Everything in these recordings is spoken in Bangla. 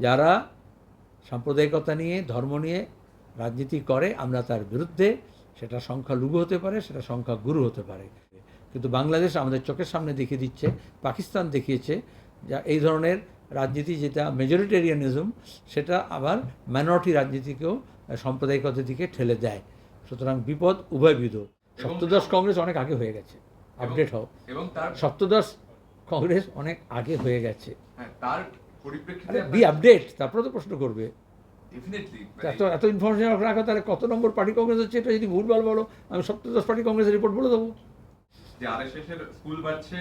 যারা সাম্প্রদায়িকতা নিয়ে ধর্ম নিয়ে রাজনীতি করে আমরা তার বিরুদ্ধে সেটা সংখ্যালঘু হতে পারে সেটা সংখ্যাগুরু হতে পারে। কিন্তু বাংলাদেশ আমাদের চোখের সামনে দেখিয়ে দিচ্ছে পাকিস্তান দেখিয়েছে যা এই ধরনের রাজনীতি যেটা মেজরিটেরিয়ানিজম সেটা আবার মাইনরিটি রাজনীতিকেও সাম্প্রদায়িকতার দিকে ঠেলে দেয়। সুতরাং বিপদ উভয়বিধ সপ্তদশ কংগ্রেস অনেক আগে হয়ে গেছে। আপডেট হও। এবং তার সপ্তদশ কংগ্রেস অনেক আগে হয়ে গেছে। হ্যাঁ, তার পরিপ্রেক্ষিতে বি আপডেট তারপরে তো প্রশ্ন করবে। এত এত ইনফরমেশন রাখো তাহলে কত নম্বর পার্টি কংগ্রেস হচ্ছে এটা যদি ভুলভাল বলো আমি সপ্তদশ পার্টি কংগ্রেসের রিপোর্ট বলে দেবো। যে আরএসএস স্কুল বাড়ছে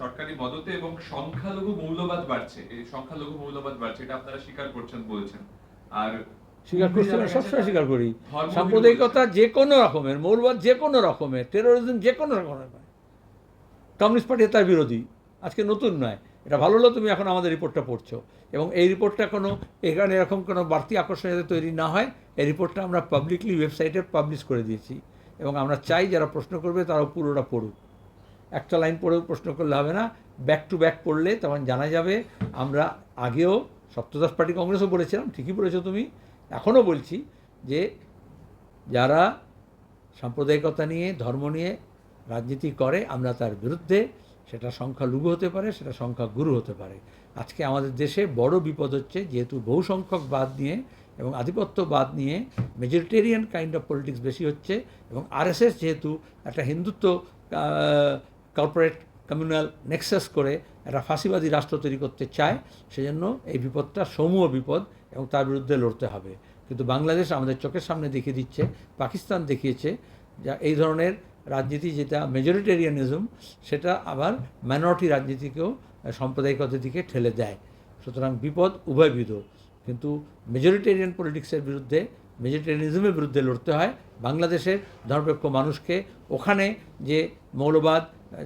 সরকারি মদতে এবং সংখ্যালঘু মৌলবাদ বাড়ছে। এই সংখ্যালঘু মৌলবাদ বাড়ছে এটা আপনারা স্বীকার করছেন বলছেন। আর স্বীকার করছি না সবসময় স্বীকার করি। সাম্প্রদায়িকতা যে কোনো রকমের মৌলবাদ যে কোনো রকমের টেরোরিজম যে কোনো রকমের কমিউনিস্ট পার্টি তার বিরোধী আজকে নতুন নয়। এটা ভালো হলো তুমি এখন আমাদের রিপোর্টটা পড়ছো। এবং এই রিপোর্টটা কোনো এখানে এরকম কোনো বাড়তি আকর্ষণ যাতে তৈরি না হয়, এই রিপোর্টটা আমরা পাবলিকলি ওয়েবসাইটে পাবলিশ করে দিয়েছি। এবং আমরা চাই যারা প্রশ্ন করবে তারাও পুরোটা পড়ুক। একটা লাইন পড়েও প্রশ্ন করলে হবে না ব্যাক টু ব্যাক পড়লে তখন জানা যাবে। আমরা আগেও সপ্তদশ পার্টি কংগ্রেসও বলেছিলাম, ঠিকই বলেছ তুমি। এখনও বলছি যে যারা সাম্প্রদায়িকতা নিয়ে, ধর্ম নিয়ে রাজনীতি করে, আমরা তার বিরুদ্ধে সেটা সংখ্যালঘু হতে পারে, সেটা সংখ্যাগুরু হতে পারে। আজকে আমাদের দেশে বড় বিপদ হচ্ছে যেহেতু বহু সংখ্যক বাদ নিয়ে এবং আধিপত্যবাদ নিয়ে মেজরিটেরিয়ান কাইন্ড অফ পলিটিক্স বেশি হচ্ছে এবং আরএসএস যেহেতু একটা হিন্দুত্ব কর্পোরেট কমিউনাল নেক্সাস করে একটা ফাঁসিবাদী রাষ্ট্র তৈরি করতে চায়, সেজন্য এই বিপদটা সমূহ বিপদ এবং তার বিরুদ্ধে লড়তে হবে। কিন্তু বাংলাদেশ আমাদের চোখের সামনে দেখিয়ে দিচ্ছে, পাকিস্তান দেখিয়েছে, যা এই ধরনের রাজনীতি যেটা মেজরিটেরিয়ানিজম, সেটা আবার মাইনরিটি রাজনীতিকেও সাম্প্রদায়িকতার দিকে ঠেলে দেয়। সুতরাং বিপদ উভয়বিধ কিন্তু মেজরিটেরিয়ান পলিটিক্সের বিরুদ্ধে, মেজরিটেরিয়ানিজমের বিরুদ্ধে লড়তে হয়। বাংলাদেশের ধর্মপেক্ষ মানুষকে ওখানে যে মৌলবাদ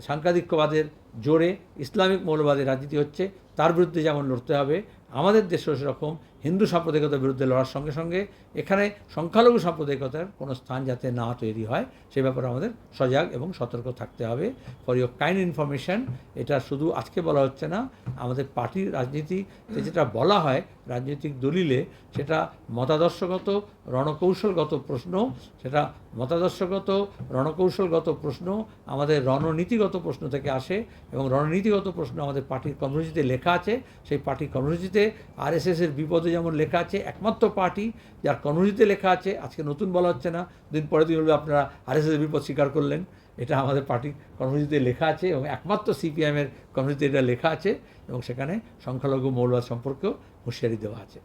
সাংখ্যাদিক্যবাদের জোরে ইসলামিক মৌলবাদের রাজনীতি হচ্ছে, তার বিরুদ্ধে যেমন লড়তে হবে আমাদের দেশেও সেরকম হিন্দু সাম্প্রদায়িকতার বিরুদ্ধে লড়ার সঙ্গে সঙ্গে এখানে সংখ্যালঘু সাম্প্রদায়িকতার কোনো স্থান যাতে না তৈরি হয়, সে ব্যাপারে আমাদের সজাগ এবং সতর্ক থাকতে হবে। ফর ইউর কাইন্ড ইনফরমেশন এটা শুধু আজকে বলা হচ্ছে না, আমাদের পার্টির রাজনীতিতে যেটা বলা হয় রাজনৈতিক দলিলে, সেটা মতাদর্শগত, রণকৌশলগত প্রশ্ন, সেটা মতাদর্শগত, রণকৌশলগত প্রশ্ন, আমাদের রণনীতিগত প্রশ্ন থেকে আসে এবং রণনীতিগত প্রশ্ন আমাদের পার্টির কর্মসূচিতে লেখা আছে। সেই পার্টির কর্মসূচিতে আরএসএসের বিপদে যেমন লেখা আছে, একমাত্র পার্টি যার কর্মসূচিতে লেখা আছে, আজকে নতুন বলা হচ্ছে না দিন পরে দিন বলবে আপনারা আরএসএসের বিপদ স্বীকার করলেন। এটা আমাদের পার্টির কর্মসূচিতে লেখা আছে এবং একমাত্র সিপিএমের কর্মসূচিতে এটা লেখা আছে এবং সেখানে সংখ্যালঘু মৌলবাদ সম্পর্কেও হুঁশিয়ারি দেওয়া আছে।